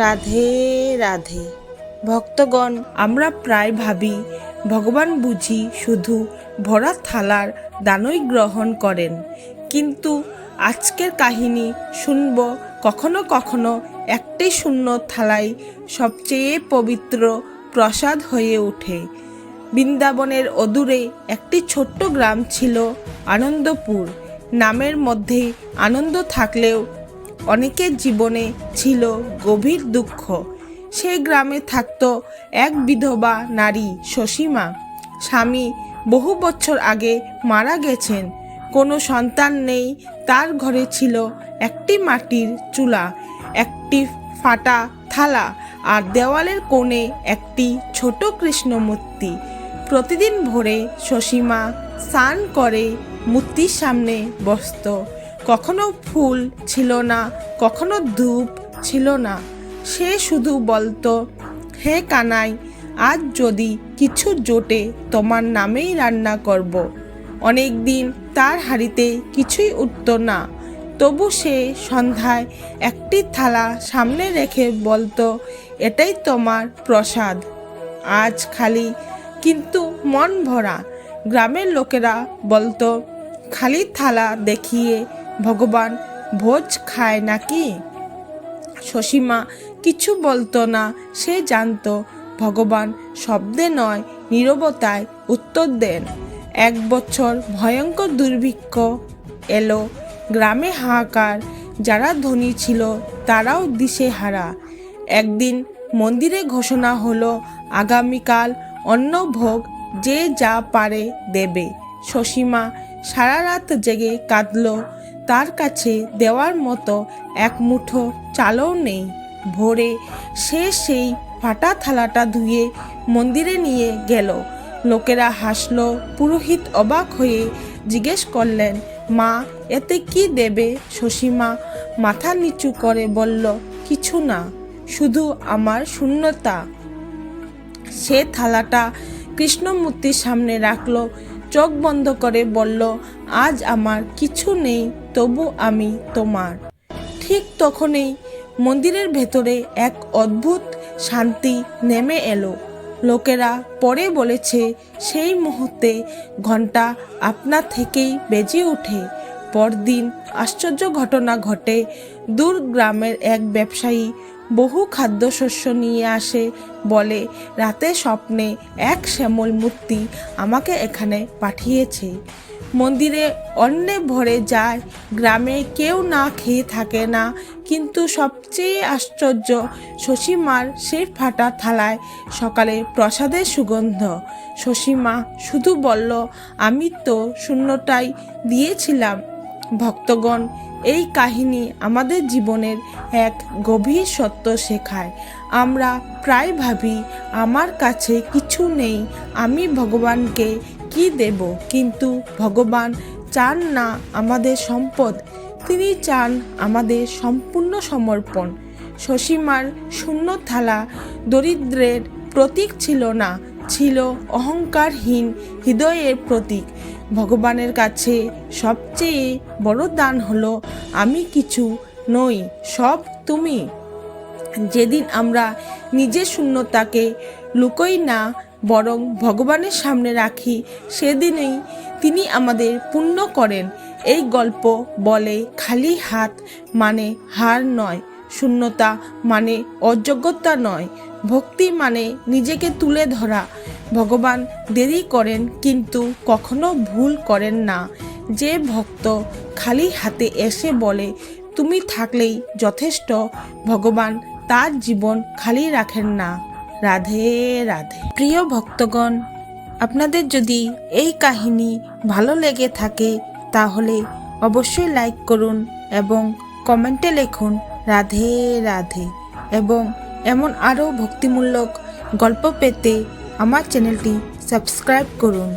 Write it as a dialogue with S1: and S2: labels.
S1: রাধে রাধে। ভক্তগণ, আমরা প্রায় ভাবি, ভগবান বুঝি শুধু ভরা থালার দানই গ্রহণ করেন। কিন্তু আজকের কাহিনী শুনব কখনো কখনো একটি শূন্য থালাই সবচেয়ে পবিত্র প্রসাদ হয়ে ওঠে। বৃন্দাবনের অদূরে একটি ছোট্ট গ্রাম ছিল আনন্দপুর। নামের মধ্যে আনন্দ থাকলেও অনেকের জীবনে ছিল গভীর দুঃখ। সেই গ্রামে থাকত এক বিধবা নারী শশীমা। স্বামী বহু বছর আগে মারা গেছেন। কোনো সন্তান নেই, তার ঘরে ছিল একটি মাটির চুলা, একটি ফাটা থালা আর দেওয়ালের কোণে একটি ছোট কৃষ্ণ মূর্তি প্রতিদিন ভোরে শশীমা স্নান করে মূর্তির সামনে বসত। কখনো ফুল ছিল না, কখনো ধূপ ছিল না। সে শুধু বলতো, হে কানাই, আজ যদি কিছু জোটে তোমার নামেই রান্না করব। অনেক দিন তার হাড়িতে কিছুই উঠত না। তবু সে সন্ধ্যায় একটি থালা সামনে রেখে বলতো, এটাই তোমার প্রসাদ। আজ খালি কিন্তু মন ভরা। গ্রামের লোকেরা বলতো, খালি থালা দেখিয়ে ভগবান ভোজ খায় নাকি? শশীমা, কিছু বলতো না। সে জানতো, ভগবান শব্দে নয়, নীরবতায় উত্তর দেন। এক বছর ভয়ঙ্কর দুর্ভিক্ষ এলো। গ্রামে হাহাকার, যারা ধনী ছিল, তারাও দিশেহারা। একদিন মন্দিরে ঘোষণা হলো, আগামীকাল অন্ন ভোগ যে যা পারে দেবে। শশীমা সারা রাত জেগে কাঁদলো তার কাছে দেওয়ার মতো এক মুঠো চালও নেই। ভোরে সে সেই ফাটা থালাটা ধুয়ে মন্দিরে নিয়ে গেল। লোকেরা হাসল, পুরোহিত অবাক হয়ে জিজ্ঞেস করলেন, মা, এতে কি দেবে? শশীমা মাথা নিচু করে বলল, কিছু না, শুধু আমার শূন্যতা। সে থালাটা কৃষ্ণমূর্তির সামনে রাখল, চোখ বন্ধ করে বলল, আজ আমার কিছু নেই। তবু আমি তোমার। ঠিক তখনই মন্দিরের ভেতরে এক অদ্ভুত শান্তি নেমে এলো। লোকেরা পরে বলেছে, সেই মুহূর্তে ঘণ্টা আপনা থেকেই বেজে ওঠে। পরদিন আশ্চর্য ঘটনা ঘটে। দূর গ্রামের এক ব্যবসায়ী বহু খাদ্যশস্য নিয়ে আসে, বলে, রাতে স্বপ্নে এক শ্যামল মূর্তি আমাকে এখানে পাঠিয়েছে। মন্দিরে অন্নে ভরে যায়। গ্রামে কেউ না খেয়ে থাকে না। কিন্তু সবচেয়ে আশ্চর্য, শশীমার সেই ফাটা থালায় সকালে প্রসাদের সুগন্ধ। শশীমা শুধু বলল, আমি তো শূন্যটাই দিয়েছিলাম। ভক্তগণ এই কাহিনী আমাদের জীবনের এক গভীর সত্য শেখায়। আমরা প্রায় ভাবি, আমার কাছে কিছু নেই। আমি ভগবানকে কি দেব? কিন্তু ভগবান চান না আমাদের সম্পদ। তিনি চান আমাদের সম্পূর্ণ সমর্পণ। শশীমার শূন্য থালা দরিদ্রের প্রতীক ছিল না, ছিল অহংকারহীন হৃদয়ের প্রতীক। ভগবানের কাছে সবচেয়ে বড় দান হলো, আমি কিছু নই, সব তুমি। যেদিন আমরা নিজের শূন্যতাকে লুকোই না বরং ভগবানের সামনে রাখি, সেদিনেই তিনি আমাদের পূর্ণ করেন। এই গল্প বলে খালি হাত মানে হার নয়, শূন্যতা মানে অযোগ্যতা নয়, ভক্তি মানে নিজেকে তুলে ধরা। ভগবান দেরি করেন কিন্তু কখনো ভুল করেন না। যে ভক্ত খালি হাতে এসে বলে, তুমি থাকলেই যথেষ্ট, ভগবান তার জীবন খালি রাখেন না। রাধে রাধে। প্রিয় ভক্তগণ, আপনাদের যদি এই কাহিনী ভালো লেগে থাকে, তাহলে অবশ্যই লাইক করুন এবং কমেন্টে লিখুন রাধে রাধে। এবং এমন আরও ভক্তিমূলক গল্প পেতে আমার চ্যানেলটি সাবস্ক্রাইব করুন।